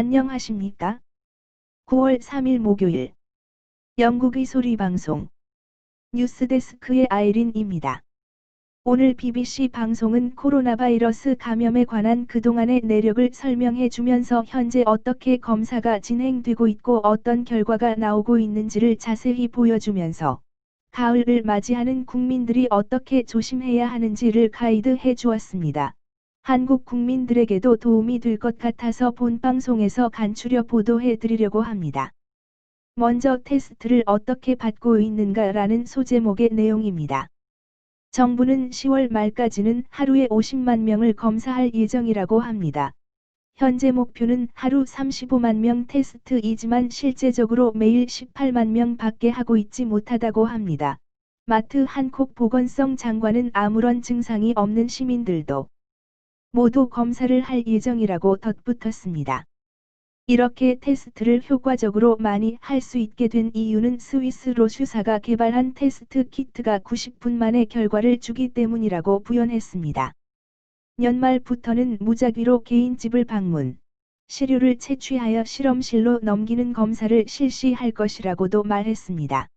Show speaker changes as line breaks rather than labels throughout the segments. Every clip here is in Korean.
안녕하십니까? 9월 3일 목요일 영국의 소리 방송 뉴스데스크의 아이린입니다. 오늘 BBC 방송은 코로나 바이러스 감염에 관한 그동안의 내력을 설명해 주면서 현재 어떻게 검사가 진행되고 있고 어떤 결과가 나오고 있는지를 자세히 보여주면서 가을을 맞이하는 국민들이 어떻게 조심해야 하는지를 가이드해 주었습니다. 한국 국민들에게도 도움이 될 것 같아서 본 방송에서 간추려 보도해 드리려고 합니다. 먼저 테스트를 어떻게 받고 있는가라는 소제목의 내용입니다. 정부는 10월 말까지는 하루에 50만 명을 검사할 예정이라고 합니다. 현재 목표는 하루 35만 명 테스트이지만 실제적으로 매일 18만 명 밖에 하고 있지 못하다고 합니다. 마트 한콕 보건성 장관은 아무런 증상이 없는 시민들도 모두 검사를 할 예정이라고 덧붙였습니다. 이렇게 테스트를 효과적으로 많이 할 수 있게 된 이유는 스위스 로슈사가 개발한 테스트 키트가 90분 만에 결과를 주기 때문이라고 부연했습니다. 연말부터는 무작위로 개인 집을 방문, 시료를 채취하여 실험실로 넘기는 검사를 실시할 것이라고도 말했습니다.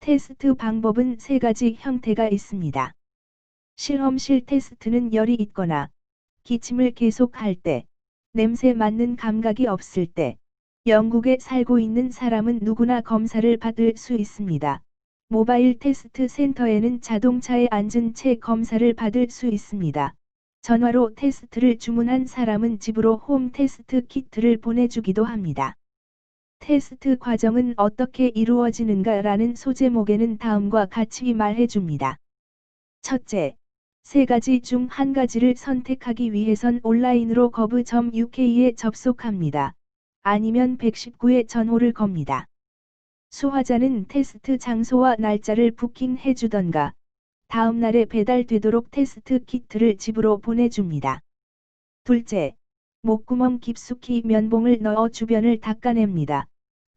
테스트 방법은 세 가지 형태가 있습니다. 실험실 테스트는 열이 있거나 기침을 계속할 때, 냄새 맡는 감각이 없을 때, 영국에 살고 있는 사람은 누구나 검사를 받을 수 있습니다. 모바일 테스트 센터에는 자동차에 앉은 채 검사를 받을 수 있습니다. 전화로 테스트를 주문한 사람은 집으로 홈 테스트 키트를 보내주기도 합니다. 테스트 과정은 어떻게 이루어지는가 라는 소제목에는 다음과 같이 말해줍니다. 첫째, 세 가지 중 한 가지를 선택하기 위해선 온라인으로 거브.uk에 접속합니다. 아니면 119에 전호를 겁니다. 수화자는 테스트 장소와 날짜를 부킹해 주던가 다음 날에 배달되도록 테스트 키트를 집으로 보내줍니다. 둘째, 목구멍 깊숙이 면봉을 넣어 주변을 닦아냅니다.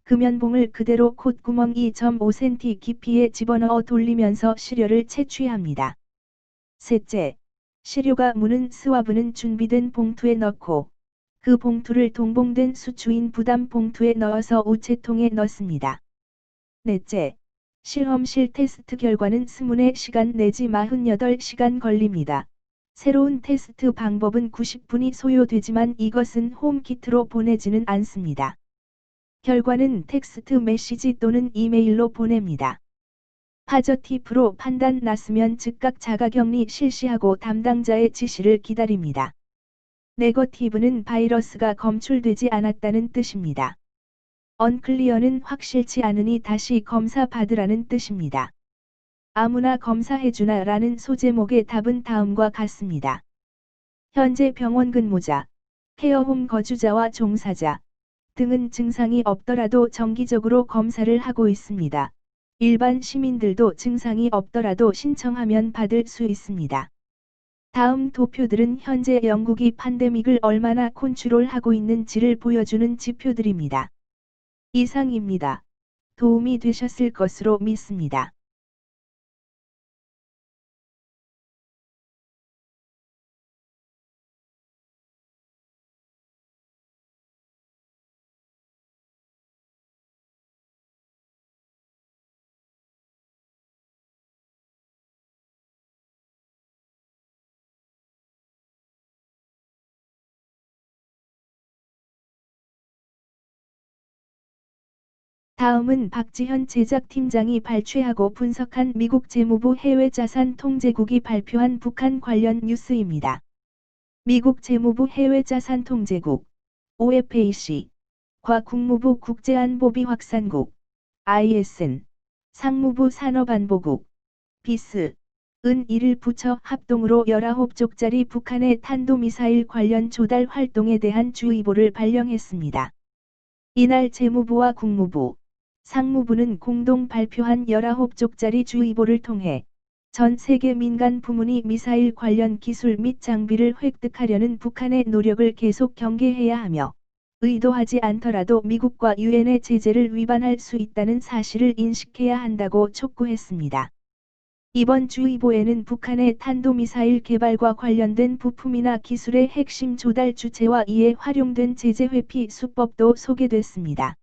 그 면봉을 그대로 콧구멍 2.5cm 깊이에 집어넣어 돌리면서 시료를 채취합니다. 셋째, 시료가 무는 스와브는 준비된 봉투에 넣고 그 봉투를 동봉된 수추인 부담 봉투에 넣어서 우체통에 넣습니다. 넷째, 실험실 테스트 결과는 스문의 시간 내지 48시간 걸립니다. 새로운 테스트 방법은 90분이 소요되지만 이것은 홈키트로 보내지는 않습니다. 결과는 텍스트 메시지 또는 이메일로 보냅니다. 파저티프로 판단 났으면 즉각 자가격리 실시하고 담당자의 지시를 기다립니다. 네거티브는 바이러스가 검출되지 않았다는 뜻입니다. 언클리어는 확실치 않으니 다시 검사 받으라는 뜻입니다. 아무나 검사해주나 라는 소제목의 답은 다음과 같습니다. 현재 병원 근무자, 케어홈 거주자와 종사자 등은 증상이 없더라도 정기적으로 검사를 하고 있습니다. 일반 시민들도 증상이 없더라도 신청하면 받을 수 있습니다. 다음 도표들은 현재 영국이 팬데믹을 얼마나 컨트롤하고 있는지를 보여주는 지표들입니다. 이상입니다. 도움이 되셨을 것으로 믿습니다. 다음은 박지현 제작팀장이 발췌하고 분석한 미국 재무부 해외자산 통제국이 발표한 북한 관련 뉴스입니다. 미국 재무부 해외자산 통제국 OFAC 과 국무부 국제안보비 확산국 ISN 상무부 산업안보국 비스 은 이를 붙여 합동으로 19쪽짜리 북한의 탄도미사일 관련 조달 활동에 대한 주의보를 발령했습니다. 이날 재무부와 국무부, 상무부는 공동 발표한 19쪽짜리 주의보를 통해 전 세계 민간 부문이 미사일 관련 기술 및 장비를 획득하려는 북한의 노력을 계속 경계해야 하며 의도하지 않더라도 미국과 유엔의 제재를 위반할 수 있다는 사실을 인식해야 한다고 촉구했습니다. 이번 주의보에는 북한의 탄도미사일 개발과 관련된 부품이나 기술의 핵심 조달 주체와 이에 활용된 제재 회피 수법도 소개됐습니다.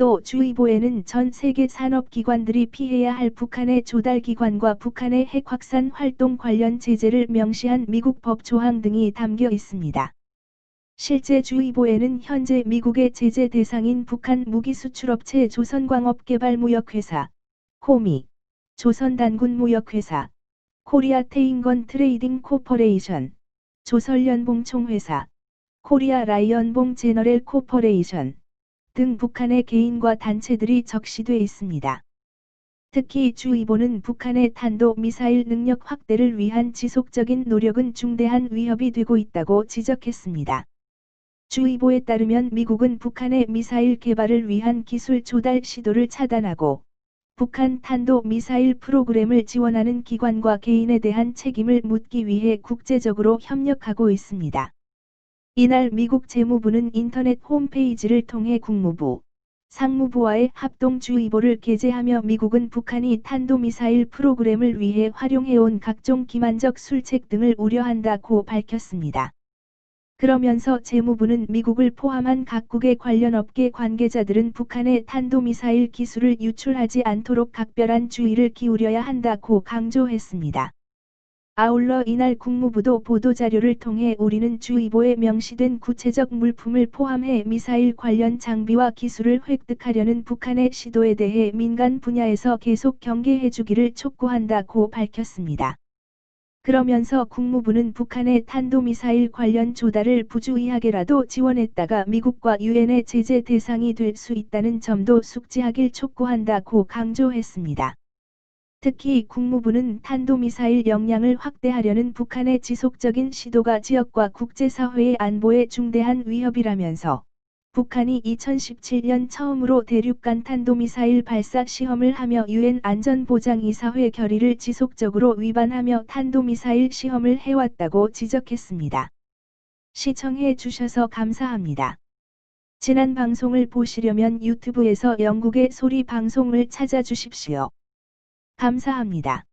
또 주의보에는 전 세계 산업기관들이 피해야 할 북한의 조달기관과 북한의 핵 확산 활동 관련 제재를 명시한 미국 법 조항 등이 담겨 있습니다. 실제 주의보에는 현재 미국의 제재 대상인 북한 무기수출업체 조선광업개발무역회사, 코미, 조선단군무역회사, 코리아 테인건 트레이딩 코퍼레이션, 조설연봉총회사, 코리아 라이언봉 제너렐 코퍼레이션 등 북한의 개인과 단체들이 적시돼 있습니다. 특히 주의보는 북한의 탄도 미사일 능력 확대를 위한 지속적인 노력은 중대한 위협이 되고 있다고 지적했습니다. 주의보에 따르면 미국은 북한의 미사일 개발을 위한 기술 조달 시도를 차단하고 북한 탄도 미사일 프로그램을 지원하는 기관과 개인에 대한 책임을 묻기 위해 국제적으로 협력하고 있습니다. 이날 미국 재무부는 인터넷 홈페이지를 통해 국무부, 상무부와의 합동 주의보를 게재하며 미국은 북한이 탄도미사일 프로그램을 위해 활용해온 각종 기만적 술책 등을 우려한다고 밝혔습니다. 그러면서 재무부는 미국을 포함한 각국의 관련 업계 관계자들은 북한의 탄도미사일 기술을 유출하지 않도록 각별한 주의를 기울여야 한다고 강조했습니다. 아울러 이날 국무부도 보도자료를 통해 우리는 주의보에 명시된 구체적 물품을 포함해 미사일 관련 장비와 기술을 획득하려는 북한의 시도에 대해 민간 분야에서 계속 경계해주기를 촉구한다고 밝혔습니다. 그러면서 국무부는 북한의 탄도미사일 관련 조달을 부주의하게라도 지원했다가 미국과 유엔의 제재 대상이 될 수 있다는 점도 숙지하길 촉구한다고 강조했습니다. 특히 국무부는 탄도미사일 역량을 확대하려는 북한의 지속적인 시도가 지역과 국제사회의 안보에 중대한 위협이라면서 북한이 2017년 처음으로 대륙간 탄도미사일 발사 시험을 하며 유엔 안전보장이사회 결의를 지속적으로 위반하며 탄도미사일 시험을 해왔다고 지적했습니다. 시청해 주셔서 감사합니다. 지난 방송을 보시려면 유튜브에서 영국의 소리 방송을 찾아주십시오. 감사합니다.